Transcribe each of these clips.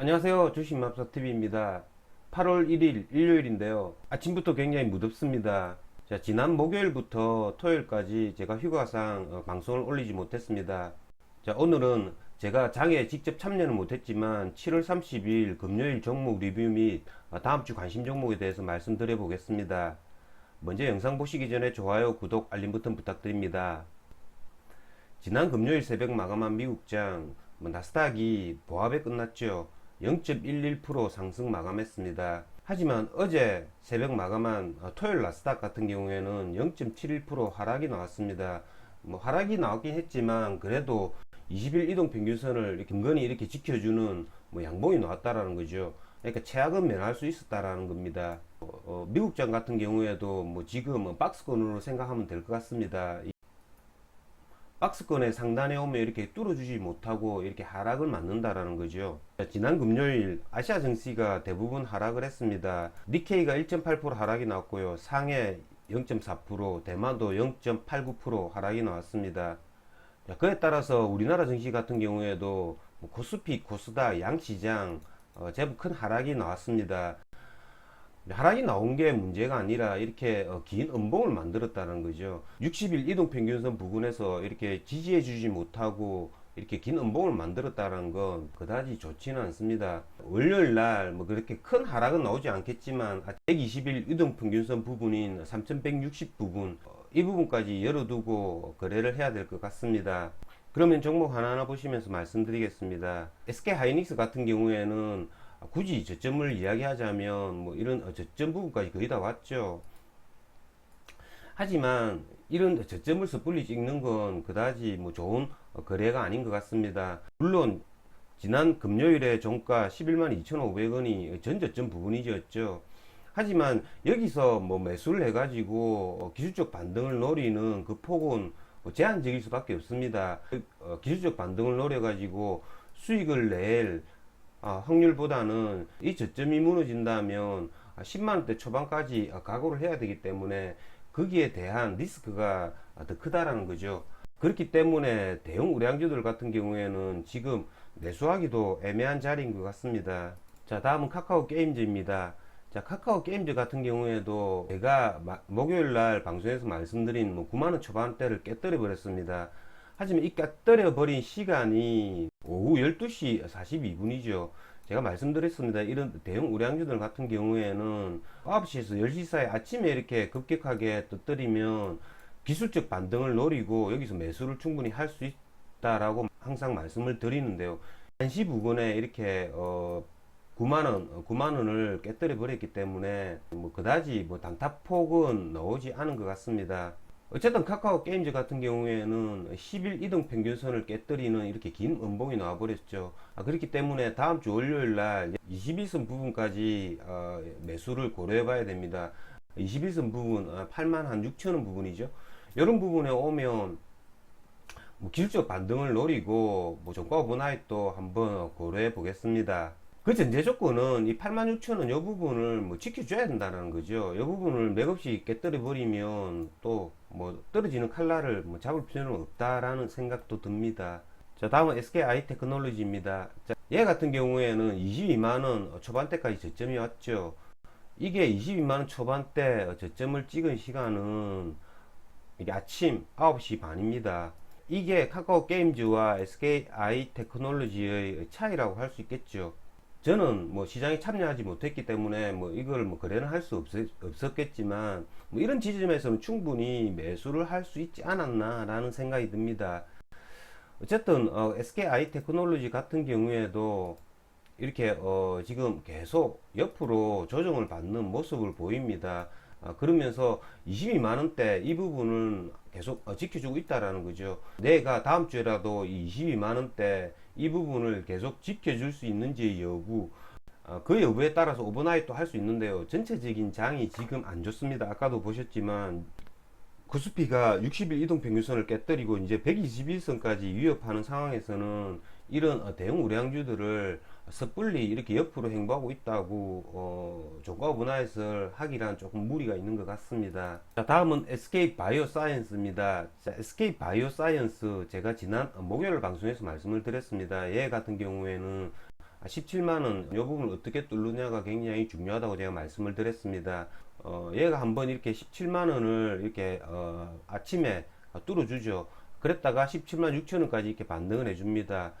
안녕하세요. 주식맘사TV입니다. 8월 1일 일요일인데요. 아침부터 굉장히 무덥습니다. 자, 지난 목요일부터 토요일까지 제가 휴가상 어, 방송을 올리지 못했습니다. 자, 오늘은 제가 장에 직접 참여는 못했지만 7월 30일 금요일 종목 리뷰 및 어, 다음 주 관심 종목에 대해서 말씀드려 보겠습니다. 먼저 영상 보시기 전에 좋아요, 구독, 알림 버튼 부탁드립니다. 지난 금요일 새벽 마감한 미국장 뭐 나스닥이 보합에 끝났죠. 0.11% 상승 마감했습니다. 하지만 어제 새벽 마감한 어, 토요일 나스닥 같은 경우에는 0.71% 하락이 나왔습니다. 뭐 하락이 나왔긴 했지만 그래도 20일 이동 평균선을 근근히 이렇게 지켜주는 뭐 양봉이 나왔다라는 거죠. 그러니까 최악은 면할 수 있었다라는 겁니다. 어, 어, 미국장 같은 경우에도 뭐 지금 박스권으로 생각하면 될 것 같습니다. 이 박스권의 상단에 오면 이렇게 뚫어주지 못하고 이렇게 하락을 맞는다라는 거죠. 지난 금요일 아시아 증시가 대부분 하락을 했습니다. 니케이가 1.8% 하락이 나왔고요. 상해 0.4%, 대만도 0.89% 하락이 나왔습니다. 자, 그에 따라서 우리나라 증시 같은 경우에도 뭐 코스피, 코스닥, 양시장 어, 제법 큰 하락이 나왔습니다. 하락이 나온 게 문제가 아니라 이렇게 어, 긴 음봉을 만들었다는 거죠. 60일 이동 평균선 부근에서 이렇게 지지해 주지 못하고 이렇게 긴 음봉을 만들었다는 건 그다지 좋지는 않습니다. 월요일 날 뭐 그렇게 큰 하락은 나오지 않겠지만 120일 이동 평균선 부분인 3160 부분 어, 이 부분까지 열어두고 거래를 해야 될 것 같습니다. 그러면 종목 하나하나 보시면서 말씀드리겠습니다. SK 하이닉스 같은 경우에는 굳이 저점을 이야기하자면 뭐 이런 저점 부분까지 거의 다 왔죠. 하지만 이런 저점을 섣불리 찍는 건 그다지 뭐 좋은 거래가 아닌 것 같습니다. 물론 지난 금요일에 종가 11만 2,500원이 전저점 부분이었죠. 하지만 여기서 뭐 매수를 해가지고 기술적 반등을 노리는 그 폭은 뭐 제한적일 수밖에 없습니다. 어, 기술적 반등을 노려가지고 수익을 낼 아, 확률보다는 이 저점이 무너진다면 10만원대 초반까지 각오를 해야 되기 때문에 거기에 대한 리스크가 더 크다라는 거죠. 그렇기 때문에 대형 우량주들 같은 경우에는 지금 매수하기도 애매한 자리인 것 같습니다. 자, 다음은 카카오 게임즈입니다. 자, 카카오 게임즈 같은 경우에도 제가 목요일 날 방송에서 말씀드린 뭐 9만원 초반대를 깨뜨려 버렸습니다. 하지만 이 깨뜨려 버린 시간이 오후 12시 42분이죠. 제가 말씀드렸습니다. 이런 대형 우량주들 같은 경우에는 9시에서 10시 사이 아침에 이렇게 급격하게 떠뜨리면 기술적 반등을 노리고 여기서 매수를 충분히 할 수 있다라고 항상 말씀을 드리는데요. 1시 부근에 이렇게 어 9만원, 9만원을 깨뜨려 버렸기 때문에 뭐 그다지 뭐 단타폭은 나오지 않은 것 같습니다. 어쨌든 카카오 게임즈 같은 경우에는 10일 이동 평균선을 깨뜨리는 이렇게 긴 음봉이 나와버렸죠. 아, 그렇기 때문에 다음 주 월요일 날 21선 부분까지 어, 매수를 고려해 봐야 됩니다. 21선 부분, 아, 8만 한 6천원 부분이죠. 이런 부분에 오면 뭐 기술적 반등을 노리고 뭐 종가 오버나이트 한번 고려해 보겠습니다. 그 전제 조건은 이 86,000원 이 부분을 뭐 지켜줘야 된다는 거죠. 이 부분을 맥없이 깨뜨려 버리면 또 뭐 떨어지는 칼날을 뭐 잡을 필요는 없다라는 생각도 듭니다. 자, 다음은 SKI 테크놀로지입니다. 자, 얘 같은 경우에는 22만원 초반대까지 저점이 왔죠. 이게 22만원 초반대 저점을 찍은 시간은 이게 아침 9시 반입니다. 이게 카카오 게임즈와 SKI 테크놀로지의 차이라고 할 수 있겠죠. 저는 뭐 시장에 참여하지 못했기 때문에 뭐 이걸 뭐 거래는 할 수 없었겠지만 뭐 이런 지점에서는 충분히 매수를 할 수 있지 않았나라는 생각이 듭니다. 어쨌든 어, SKI 테크놀로지 같은 경우에도 이렇게 어, 지금 계속 옆으로 조정을 받는 모습을 보입니다. 어, 그러면서 22만원대 이 부분은 계속 어, 지켜주고 있다라는 거죠. 내가 다음 주에라도 이 22만원대 이 부분을 계속 지켜줄 수 있는지의 여부 어, 그 여부에 따라서 오버나이트 할수 있는데요. 전체적인 장이 지금 안 좋습니다. 아까도 보셨지만 코스피가 60일 이동 평균선을 깨뜨리고 이제 121선까지 위협하는 상황에서는 이런 어, 대형 우량주들을 섣불리 이렇게 옆으로 행보하고 있다고 어, 종가 분할을 하기란 조금 무리가 있는 것 같습니다. 자, 다음은 SK 바이오사이언스입니다. 자, SK 바이오사이언스 제가 지난 목요일 방송에서 말씀을 드렸습니다. 얘 같은 경우에는 17만 원, 이 부분을 어떻게 뚫느냐가 굉장히 중요하다고 제가 말씀을 드렸습니다. 어, 얘가 한번 이렇게 17만 원을 이렇게 어, 아침에 뚫어주죠. 그랬다가 17만 6천 원까지 이렇게 반등을 해줍니다.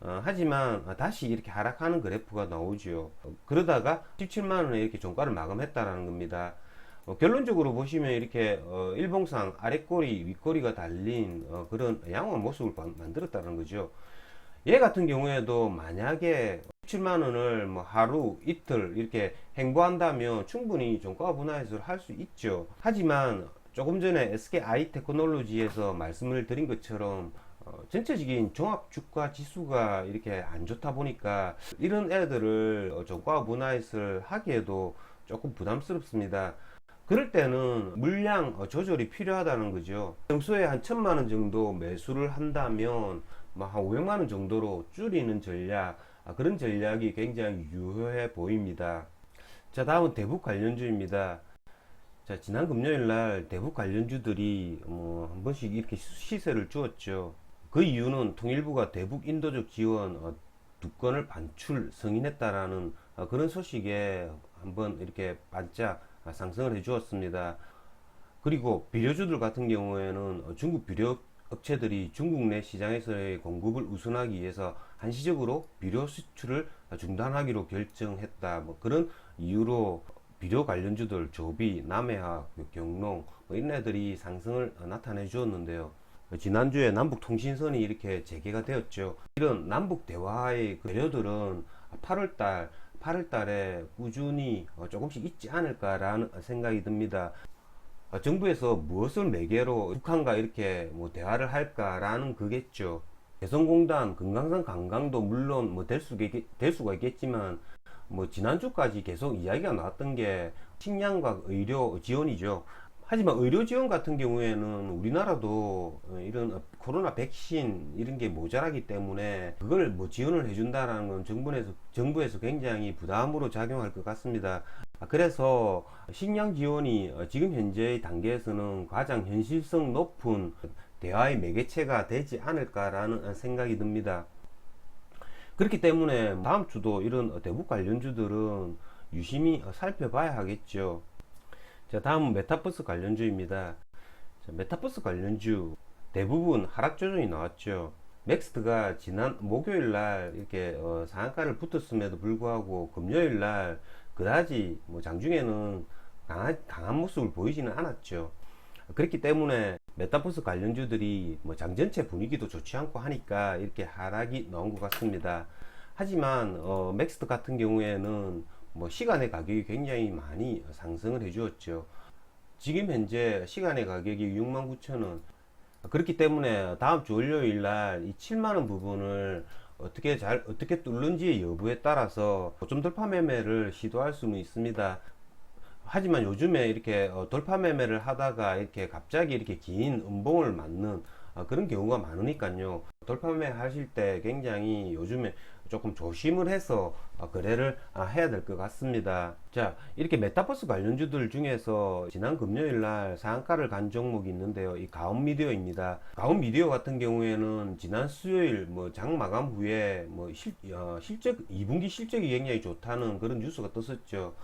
어, 하지만 다시 이렇게 하락하는 그래프가 나오죠. 어, 그러다가 17만 원에 이렇게 종가를 마감했다라는 겁니다. 어, 결론적으로 보시면 이렇게 어, 일봉상 아랫꼬리 윗꼬리가 달린 어, 그런 양호한 모습을 바- 만들었다는 거죠. 얘 같은 경우에도 만약에 17만 원을 뭐 하루 이틀 이렇게 행보한다면 충분히 종가 분할해서를 할수 있죠. 하지만 조금 전에 SKI 테크놀로지에서 말씀을 드린 것처럼 어, 전체적인 종합 주가 지수가 이렇게 안 좋다 보니까 이런 애들을 어, 종가 분할을 하기에도 조금 부담스럽습니다. 그럴 때는 물량 어, 조절이 필요하다는 거죠. 평소에 한 천만 원 정도 매수를 한다면 뭐한 500만 원 정도로 줄이는 전략 아, 그런 전략이 굉장히 유효해 보입니다. 자 다음은 대북 관련주입니다. 자 지난 금요일 날 대북 관련주들이 뭐 한 번씩 이렇게 시세를 주었죠. 그 이유는 통일부가 대북 인도적 지원 어, 두 건을 반출 승인했다라는 어, 그런 소식에 한번 이렇게 반짝 아, 상승을 해 주었습니다. 그리고 비료주들 같은 경우에는 어, 중국 비료 업체들이 중국 내 시장에서의 공급을 우선하기 위해서 한시적으로 비료 수출을 중단하기로 결정했다. 뭐 그런 이유로 비료 관련주들 조비, 남해학, 경농 뭐 이런 애들이 상승을 어, 나타내 주었는데요. 지난주에 남북 통신선이 이렇게 재개가 되었죠. 이런 남북 대화의 그 배려들은 8월달 8월달에 꾸준히 어, 조금씩 있지 않을까라는 생각이 듭니다. 어, 정부에서 무엇을 매개로 북한과 이렇게 뭐 대화를 할까라는 그겠죠. 개성공단, 금강산 관광도 물론 뭐 될 수, 될 수가 있겠지만 뭐 지난주까지 계속 이야기가 나왔던 게 식량과 의료 지원이죠. 하지만 의료 지원 같은 경우에는 우리나라도 어, 이런 어, 코로나 백신 이런 게 모자라기 때문에 그걸 뭐 지원을 해준다라는 건 정부에서 정부에서 굉장히 부담으로 작용할 것 같습니다. 아, 그래서 식량 지원이 어, 지금 현재의 단계에서는 가장 현실성 높은 대화의 매개체가 되지 않을까라는 생각이 듭니다. 그렇기 때문에 다음 주도 이런 대북 관련주들은 유심히 살펴봐야 하겠죠. 자, 다음은 메타버스 관련주입니다. 자, 메타버스 관련주 대부분 하락 조정이 나왔죠. 넥스트가 지난 목요일 날 이렇게 어, 상한가를 붙었음에도 불구하고 금요일 날 그다지 뭐 장중에는 강한, 강한 모습을 보이지는 않았죠. 그렇기 때문에 메타버스 관련주들이 뭐 장 전체 분위기도 좋지 않고 하니까 이렇게 하락이 나온 것 같습니다. 하지만 어, 맥스트 같은 경우에는 뭐 시간의 가격이 굉장히 많이 상승을 해 주었죠. 지금 현재 시간의 가격이 69,000원. 그렇기 때문에 다음 주 월요일 날 이 7만원 부분을 어떻게 잘, 어떻게 뚫는지 여부에 따라서 좀 돌파 매매를 시도할 수는 있습니다. 하지만 요즘에 이렇게 어, 돌파 매매를 하다가 이렇게 갑자기 이렇게 긴 음봉을 맞는 아, 그런 경우가 많으니까요. 돌파 매매 하실 때 굉장히 요즘에 조금 조심을 해서 어, 거래를 아, 해야 될 것 같습니다. 자, 이렇게 메타버스 관련주들 중에서 지난 금요일 날 상한가를 간 종목이 있는데요. 이 가온 미디어입니다. 가온 미디어 같은 경우에는 지난 수요일 뭐 장 마감 후에 뭐 실, 어, 실적 2분기 실적이 굉장히 좋다는 그런 뉴스가 떴었죠.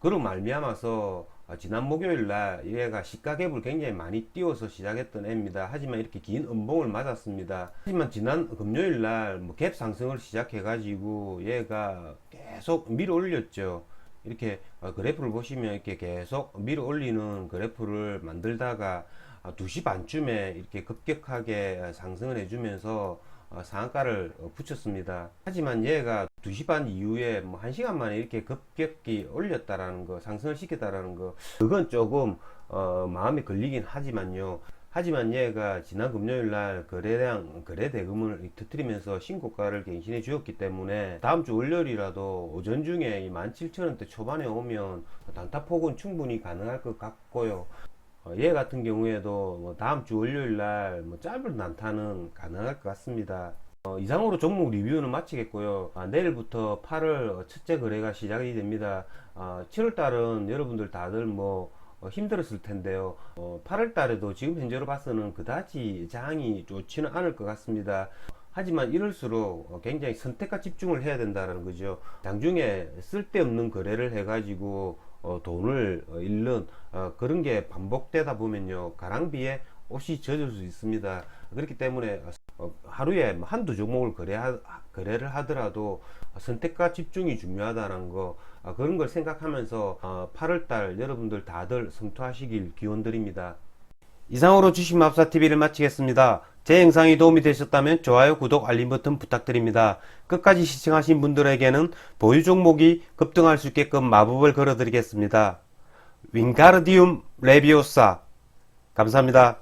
그로 말미암아서 어, 지난 목요일 날 얘가 시가갭을 굉장히 많이 띄워서 시작했던 애입니다. 하지만 이렇게 긴 음봉을 맞았습니다. 하지만 지난 금요일 날 뭐 갭 상승을 시작해 가지고 얘가 계속 밀어 올렸죠. 이렇게 어, 그래프를 보시면 이렇게 계속 밀어 올리는 그래프를 만들다가 2시 반쯤에 이렇게 급격하게 상승을 해주면서 어, 상한가를 어, 붙였습니다. 하지만 얘가 2시 반 이후에 뭐 1시간 만에 이렇게 급격히 올렸다라는 거, 상승을 시켰다라는 거, 그건 조금 어, 마음에 걸리긴 하지만요. 하지만 얘가 지난 금요일 날 거래량, 거래 대금을 터뜨리면서 신고가를 갱신해 주었기 때문에 다음 주 월요일이라도 오전 중에 17,000원대 초반에 오면 단타폭은 충분히 가능할 것 같고요. 어, 얘 같은 경우에도 뭐 다음 주 월요일 날뭐 짧은 난타는 가능할 것 같습니다. 어, 이상으로 종목 리뷰는 마치겠고요. 아, 내일부터 8월 첫째 거래가 시작이 됩니다. 아, 7월 달은 여러분들 다들 뭐 어, 힘들었을 텐데요. 어, 8월 달에도 지금 현재로 봐서는 그다지 장이 좋지는 않을 것 같습니다. 하지만 이럴수록 어, 굉장히 선택과 집중을 해야 된다는 거죠. 장중에 쓸데없는 거래를 해가지고 어, 돈을 어, 잃는 어, 그런 게 반복되다 보면요 가랑비에 옷이 젖을 수 있습니다. 그렇기 때문에 어, 하루에 뭐 한두 종목을 거래하, 거래를 하더라도 선택과 집중이 중요하다는 거 아, 그런 걸 생각하면서 어, 8월달 여러분들 다들 성투하시길 기원 드립니다. 이상으로 주식맙사TV를 마치겠습니다. 제 영상이 도움이 되셨다면 좋아요, 구독, 알림 버튼 부탁드립니다. 끝까지 시청하신 분들에게는 보유 종목이 급등할 수 있게끔 마법을 걸어드리겠습니다. 윙가르디움 레비오사 감사합니다.